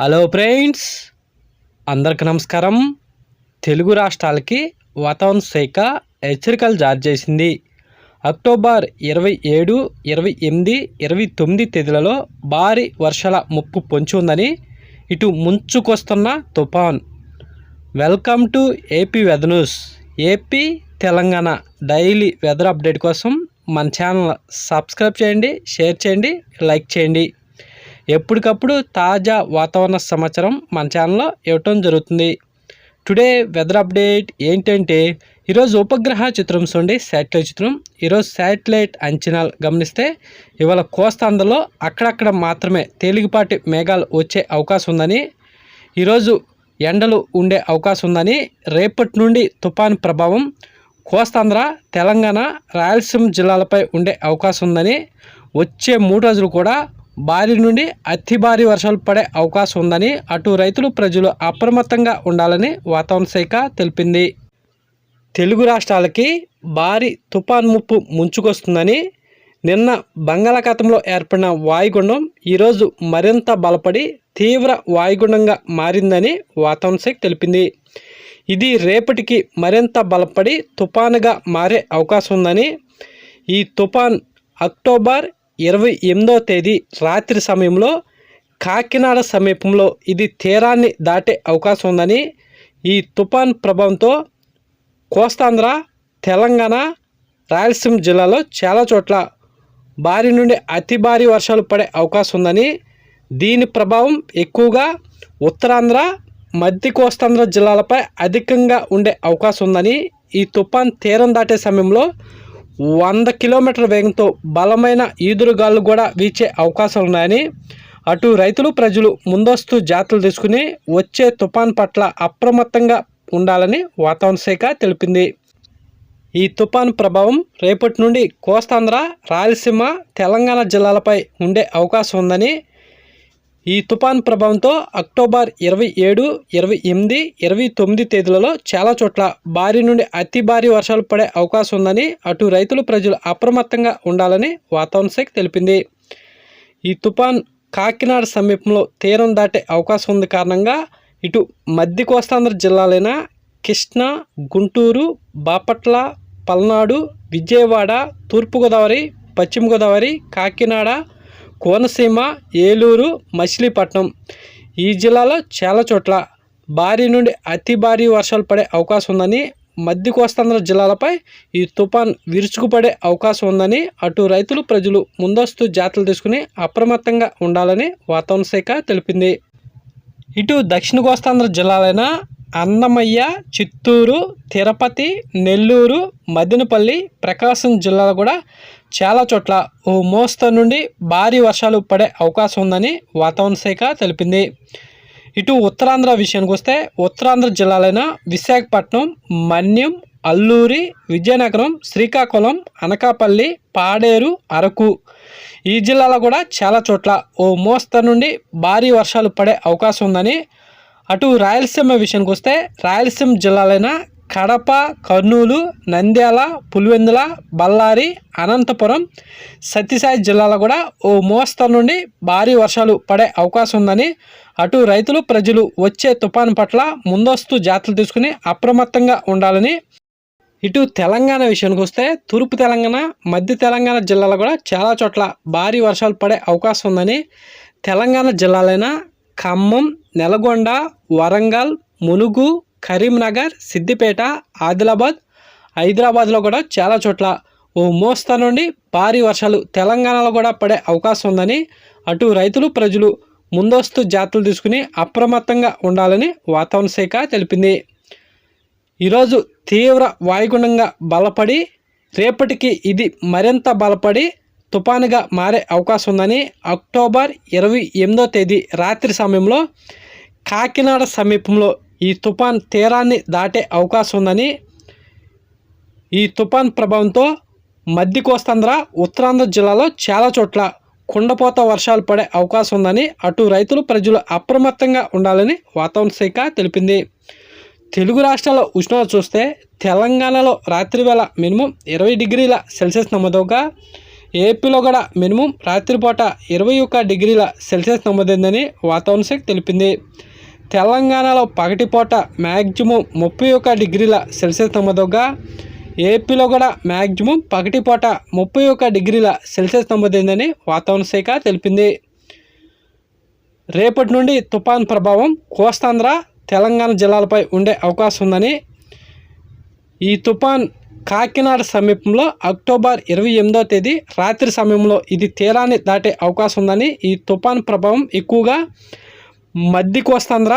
Hello friends అందరికి నమస్కారం. తెలుగు రాష్ట్రాలకి వాతావరణ శాఖ హెచ్చరికలు జారీ చేసింది. అక్టోబర్ ఇరవై ఏడు ఇరవై ఎనిమిది ఇరవై తొమ్మిది తేదీలలో భారీ వర్షాల ముప్పు పొంచి ఉందని ఇటు ముంచుకొస్తున్న తుఫాన్. Welcome to AP weather news AP Telangana daily weather update కోసం మన ఛానల్ సబ్స్క్రైబ్ చేయండి షేర్ చేయండి లైక్ చేయండి. ఎప్పటికప్పుడు తాజా వాతావరణ సమాచారం మన ఛానల్లో ఇవ్వటం జరుగుతుంది. టుడే వెదర్ అప్డేట్ ఏంటంటే ఈరోజు ఉపగ్రహ చిత్రం చూడండి శాటిలైట్ చిత్రం. ఈరోజు శాటిలైట్ అంచనాలు గమనిస్తే ఇవాళ కోస్తాంధ్రలో అక్కడక్కడ మాత్రమే తేలికపాటి మేఘాలు వచ్చే అవకాశం ఉందని ఈరోజు ఎండలు ఉండే అవకాశం ఉందని రేపటి నుండి తుఫాన్ ప్రభావం కోస్తాంధ్ర తెలంగాణ రాయలసీమ జిల్లాలపై ఉండే అవకాశం ఉందని వచ్చే మూడు రోజులు కూడా భారీ నుండి అతి భారీ వర్షాలు పడే అవకాశం ఉందని అటు రైతులు ప్రజలు అప్రమత్తంగా ఉండాలని వాతావరణ శాఖ తెలిపింది. తెలుగు రాష్ట్రాలకి భారీ తుఫాన్ ముప్పు ముంచుకొస్తుందని నిన్న బంగాళాఖాతంలో ఏర్పడిన వాయుగుండం ఈరోజు మరింత బలపడి తీవ్ర వాయుగుండంగా మారిందని వాతావరణ శాఖ తెలిపింది. ఇది రేపటికి మరింత బలపడి తుఫానుగా మారే అవకాశం ఉందని ఈ తుఫాన్ అక్టోబర్ ఇరవై ఎనిమిదవ తేదీ రాత్రి సమయంలో కాకినాడ సమీపంలో ఇది తీరాన్ని దాటే అవకాశం ఉందని ఈ తుఫాన్ ప్రభావంతో కోస్తాంధ్ర తెలంగాణ రాయలసీమ జిల్లాలో చాలా చోట్ల భారీ నుండి అతి భారీ వర్షాలు పడే అవకాశం ఉందని దీని ప్రభావం ఎక్కువగా ఉత్తరాంధ్ర మధ్య కోస్తాంధ్ర జిల్లాలపై అధికంగా ఉండే అవకాశం ఉందని ఈ తుఫాన్ తీరం దాటే సమయంలో వంద కిలోమీటర్ల వేగంతో బలమైన ఈదురుగాలు కూడా వీచే అవకాశాలు ఉన్నాయని అటు రైతులు ప్రజలు ముందస్తు జాతులు తీసుకుని వచ్చే తుఫాన్ పట్ల అప్రమత్తంగా ఉండాలని వాతావరణ శాఖ తెలిపింది. ఈ తుఫాన్ ప్రభావం రేపటి నుండి కోస్తాంధ్ర రాయలసీమ తెలంగాణ జిల్లాలపై ఉండే అవకాశం ఉందని ఈ తుఫాన్ ప్రభావంతో అక్టోబర్ ఇరవై ఏడు ఇరవై ఎనిమిది ఇరవై తొమ్మిది తేదీలలో చాలా చోట్ల భారీ నుండి అతి భారీ వర్షాలు పడే అవకాశం ఉందని అటు రైతులు ప్రజలు అప్రమత్తంగా ఉండాలని వాతావరణ శాఖ తెలిపింది. ఈ తుఫాన్ కాకినాడ సమీపంలో తీరం దాటే అవకాశం ఉంది కారణంగా ఇటు మధ్య కోస్తాంధ్ర జిల్లాలైన కృష్ణా గుంటూరు బాపట్ల పల్నాడు విజయవాడ తూర్పుగోదావరి పశ్చిమ గోదావరి కాకినాడ కోనసీమ ఏలూరు మచిలీపట్నం ఈ జిల్లాలో చాలా చోట్ల భారీ నుండి అతి భారీ వర్షాలు పడే అవకాశం ఉందని మధ్య కోస్తాంధ్ర జిల్లాలపై ఈ తుఫాన్ విరుచుకుపడే అవకాశం ఉందని అటు రైతులు ప్రజలు ముందస్తు జాతలు తీసుకుని అప్రమత్తంగా ఉండాలని వాతావరణ శాఖ తెలిపింది. ఇటు దక్షిణ కోస్తాంధ్ర జిల్లాలైన అన్నమయ్య చిత్తూరు తిరుపతి నెల్లూరు మదినపల్లి ప్రకాశం జిల్లాలో కూడా చాలా చోట్ల ఓ మోస్తరు నుండి భారీ వర్షాలు పడే అవకాశం ఉందని వాతావరణ శాఖ తెలిపింది. ఇటు ఉత్తరాంధ్ర విషయానికి వస్తే ఉత్తరాంధ్ర జిల్లాలైన విశాఖపట్నం మన్యం అల్లూరి విజయనగరం శ్రీకాకుళం అనకాపల్లి పాడేరు అరకు ఈ జిల్లాలో కూడా చాలా చోట్ల ఓ మోస్తరు నుండి భారీ వర్షాలు పడే అవకాశం ఉందని అటు రాయలసీమ విషయానికి వస్తే రాయలసీమ జిల్లాలైన కడప కర్నూలు నంద్యాల పులివెందుల బళ్ళారి అనంతపురం సత్యసాయి జిల్లాలో కూడా ఓ మోస్తరు నుండి భారీ వర్షాలు పడే అవకాశం ఉందని అటు రైతులు ప్రజలు వచ్చే తుఫాను పట్ల ముందస్తు జాగ్రత్తలు తీసుకుని అప్రమత్తంగా ఉండాలని ఇటు తెలంగాణ విషయానికి వస్తే తూర్పు తెలంగాణ మధ్య తెలంగాణ జిల్లాలో కూడా చాలా చోట్ల భారీ వర్షాలు పడే అవకాశం ఉందని తెలంగాణ జిల్లాలైన ఖమ్మం నెలగొండ వరంగల్ ములుగు కరీంనగర్ సిద్దిపేట ఆదిలాబాద్ హైదరాబాద్లో కూడా చాలా చోట్ల ఓ మోస్తా నుండి భారీ వర్షాలు తెలంగాణలో కూడా పడే అవకాశం ఉందని అటు రైతులు ప్రజలు ముందస్తు జాతులు తీసుకుని అప్రమత్తంగా ఉండాలని వాతావరణ శాఖ తెలిపింది. ఈరోజు తీవ్ర వాయుగుణంగా బలపడి రేపటికి ఇది మరింత బలపడి తుపానుగా మారే అవకాశం ఉందని అక్టోబర్ ఇరవై ఎనిమిదో తేదీ రాత్రి సమయంలో కాకినాడ సమీపంలో ఈ తుఫాన్ తీరాన్ని దాటే అవకాశం ఉందని ఈ తుఫాన్ ప్రభావంతో మధ్య కోస్తాంధ్ర ఉత్తరాంధ్ర జిల్లాలో చాలా చోట్ల కుండపోత వర్షాలు పడే అవకాశం ఉందని అటు రైతులు ప్రజలు అప్రమత్తంగా ఉండాలని వాతావరణ శాఖ తెలిపింది. తెలుగు రాష్ట్రాల ఉష్ణోగ్రత చూస్తే తెలంగాణలో రాత్రి వేళ మినిమం ఇరవై డిగ్రీల సెల్సియస్ నమోదవగా ఏపీలో కూడా మినిమం రాత్రిపూట ఇరవై ఒక్క డిగ్రీల సెల్సియస్ నమోదైందని వాతావరణ శాఖ తెలిపింది. తెలంగాణలో పగటిపూట మ్యాక్సిమం ముప్పై ఒక డిగ్రీల సెల్సియస్ నమోదవగా ఏపీలో కూడా మ్యాక్సిమం పగటిపూట ముప్పై ఒక డిగ్రీల సెల్సియస్ నమోదైందని వాతావరణ శాఖ తెలిపింది. రేపటి నుండి తుఫాన్ ప్రభావం కోస్తాంధ్ర తెలంగాణ జిల్లాలపై ఉండే అవకాశం ఉందని ఈ తుఫాన్ కాకినాడ సమీపంలో అక్టోబర్ ఇరవై ఎనిమిదో తేదీ రాత్రి సమయంలో ఇది తీరాన్ని దాటే అవకాశం ఉందని ఈ తుఫాన్ ప్రభావం ఎక్కువగా మధ్య కోస్తాంధ్ర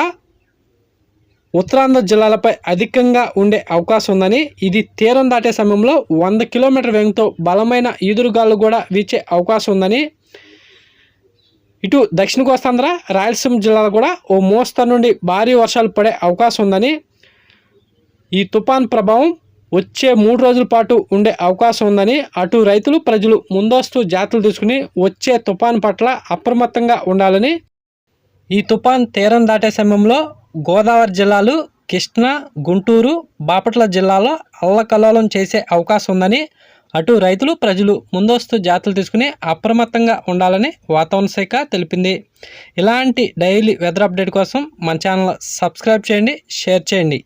ఉత్తరాంధ్ర జిల్లాలపై అధికంగా ఉండే అవకాశం ఉందని ఇది తీరం దాటే సమయంలో వంద కిలోమీటర్ వేగంతో బలమైన ఈదురుగాలు కూడా వీచే అవకాశం ఉందని. ఇటు దక్షిణ కోస్తాంధ్ర రాయలసీమ జిల్లాలో కూడా ఓ మోస్తరు నుండి భారీ వర్షాలు పడే అవకాశం ఉందని. ఈ తుఫాన్ ప్రభావం వచ్చే మూడు రోజుల పాటు ఉండే అవకాశం ఉందని అటు రైతులు ప్రజలు ముందస్తు జాగ్రత్తలు తీసుకుని వచ్చే తుఫాన్ పట్ల అప్రమత్తంగా ఉండాలని. ఈ తుఫాన్ తీరం దాటే సమయంలో గోదావరి జిల్లాలు కృష్ణా గుంటూరు బాపట్ల జిల్లాలో అల్లకల్లోలం చేసే అవకాశం ఉందని అటు రైతులు ప్రజలు ముందస్తు జాగ్రత్తలు తీసుకుని అప్రమత్తంగా ఉండాలని వాతావరణ శాఖ తెలిపింది. ఇలాంటి డైలీ వెదర్ అప్డేట్ కోసం మన ఛానల్ సబ్స్క్రైబ్ చేయండి షేర్ చేయండి.